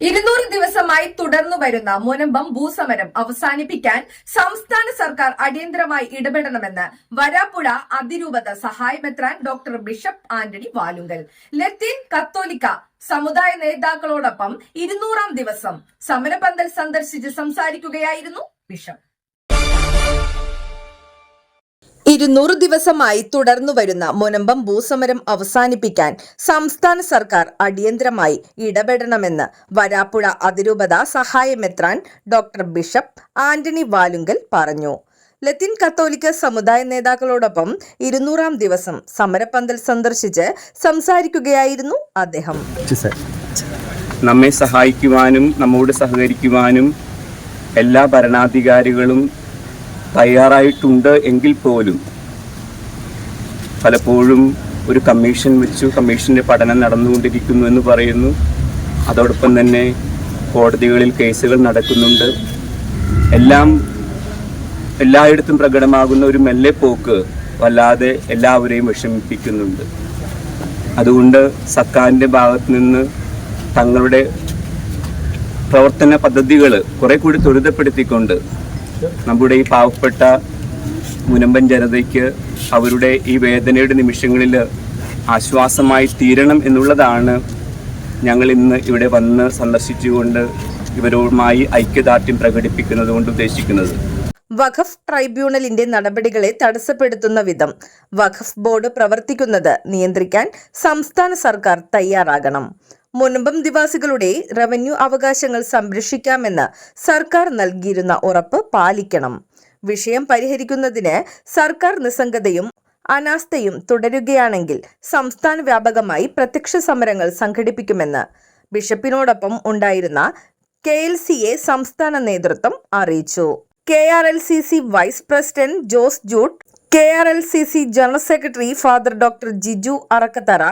ഇരുന്നൂറ് ദിവസമായി തുടർന്നു വരുന്ന മുനമ്പം ഭൂസമരം അവസാനിപ്പിക്കാൻ സംസ്ഥാന സർക്കാർ അടിയന്തരമായി ഇടപെടണമെന്ന് വരാപ്പുഴ അതിരൂപത സഹായമെത്രാൻ ഡോക്ടർ ബിഷപ്പ് ആന്റണി വാലുങ്കൽ. ലത്തീൻ കത്തോലിക്ക സമുദായ നേതാക്കളോടൊപ്പം ഇരുന്നൂറാം ദിവസം സമരപന്തൽ സന്ദർശിച്ച് സംസാരിക്കുകയായിരുന്നു ബിഷപ്പ്. ഇരുന്നൂറ് ദിവസമായി തുടർന്നു വരുന്ന മുനമ്പം ഭൂസമരം അവസാനിപ്പിക്കാൻ സംസ്ഥാന സർക്കാർ അടിയന്തരമായി ഇടപെടണമെന്ന് വരാപ്പുഴ അതിരൂപത സഹായമെത്രാൻ ഡോക്ടർ ബിഷപ്പ് ആന്റണി വാലുങ്കൽ പറഞ്ഞു. ലത്തീൻ കത്തോലിക്ക സമുദായ നേതാക്കളോടൊപ്പം ഇരുന്നൂറാം ദിവസം സമരപന്തൽ സന്ദർശിച്ച് സംസാരിക്കുകയായിരുന്നു അദ്ദേഹം. നമ്മെ സഹായിക്കുവാനും നമ്മോട് സഹകരിക്കുവാനും എല്ലാ ഭരണാധികാരികളും തയ്യാറായിട്ടുണ്ട് എങ്കിൽ പോലും പലപ്പോഴും ഒരു കമ്മീഷൻ വെച്ചു കമ്മീഷന്റെ പഠനം നടന്നുകൊണ്ടിരിക്കുന്നു എന്ന് പറയുന്നു. അതോടൊപ്പം തന്നെ കോടതികളിൽ കേസുകൾ നടക്കുന്നുണ്ട്. എല്ലാം എല്ലായിടത്തും പ്രകടമാകുന്ന ഒരു മെല്ലെ പോക്ക് വല്ലാതെ എല്ലാവരെയും വിഷമിപ്പിക്കുന്നുണ്ട്. അതുകൊണ്ട് സർക്കാരിന്റെ ഭാഗത്ത് നിന്ന് തങ്ങളുടെ പ്രവർത്തന പദ്ധതികൾ കുറെ കൂടി ത്വരിതപ്പെടുത്തിക്കൊണ്ട് നമ്മുടെ ഈ പാവപ്പെട്ട മുനമ്പൻ ജനതയ്ക്ക് അവരുടെ ഈ വേദനയുടെ നിമിഷങ്ങളിൽ ആശ്വാസമായി തീരണം എന്നുള്ളതാണ് ഞങ്ങൾ ഇന്ന് ഇവിടെ വന്ന് സന്ദർശിച്ചുകൊണ്ട് ഇവരുമായി ഐക്യദാർഢ്യം പ്രകടിപ്പിക്കുന്നത് കൊണ്ട് ഉദ്ദേശിക്കുന്നത്. വഖഫ് ട്രൈബ്യൂണലിന്റെ നടപടികളെ തടസ്സപ്പെടുത്തുന്ന വിധം വഖഫ് ബോർഡ് പ്രവർത്തിക്കുന്നത് നിയന്ത്രിക്കാൻ സംസ്ഥാന സർക്കാർ തയ്യാറാകണം. മുൻപം നിവാസികളുടെ റവന്യൂ അവകാശങ്ങൾ സംരക്ഷിക്കാമെന്ന് സർക്കാർ നൽകിയിരുന്ന ഉറപ്പ് പാലിക്കണം. വിഷയം പരിഹരിക്കുന്നതിന് സർക്കാർ നിസ്സംഗതയും അനാസ്ഥയും തുടരുകയാണെങ്കിൽ സംസ്ഥാന വ്യാപകമായി പ്രത്യക്ഷ സമരങ്ങൾ സംഘടിപ്പിക്കുമെന്ന് ബിഷപ്പിനോടൊപ്പം ഉണ്ടായിരുന്ന കെ എൽ സിയെ സംസ്ഥാന നേതൃത്വം അറിയിച്ചു. K R L C C vice president Jose Jude K R L C C general secretary father doctor Jiju Arakkathara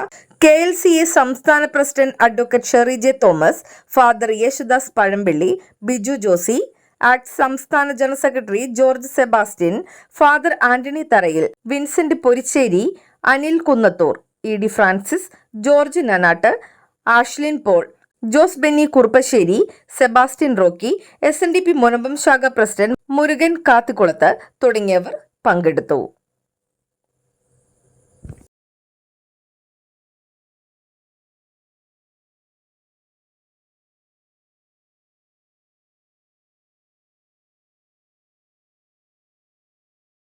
K L C A സംസ്ഥാന president advocate Sherry J Thomas father Yesudas Pazhampally Biju Josy act സംസ്ഥാന general secretary George Sebastian father Antony Tharayil Vincent Poricheri Anil Kunnathur E D Francis George Nanatt Ashlin Paul Jose Benny Kuruppassery Sebastian Rocky S N D P Munambam ശാഖ president Murugan കാത്തിക്കുളത്ത് തുടങ്ങിയവർ പങ്കെടുത്തു.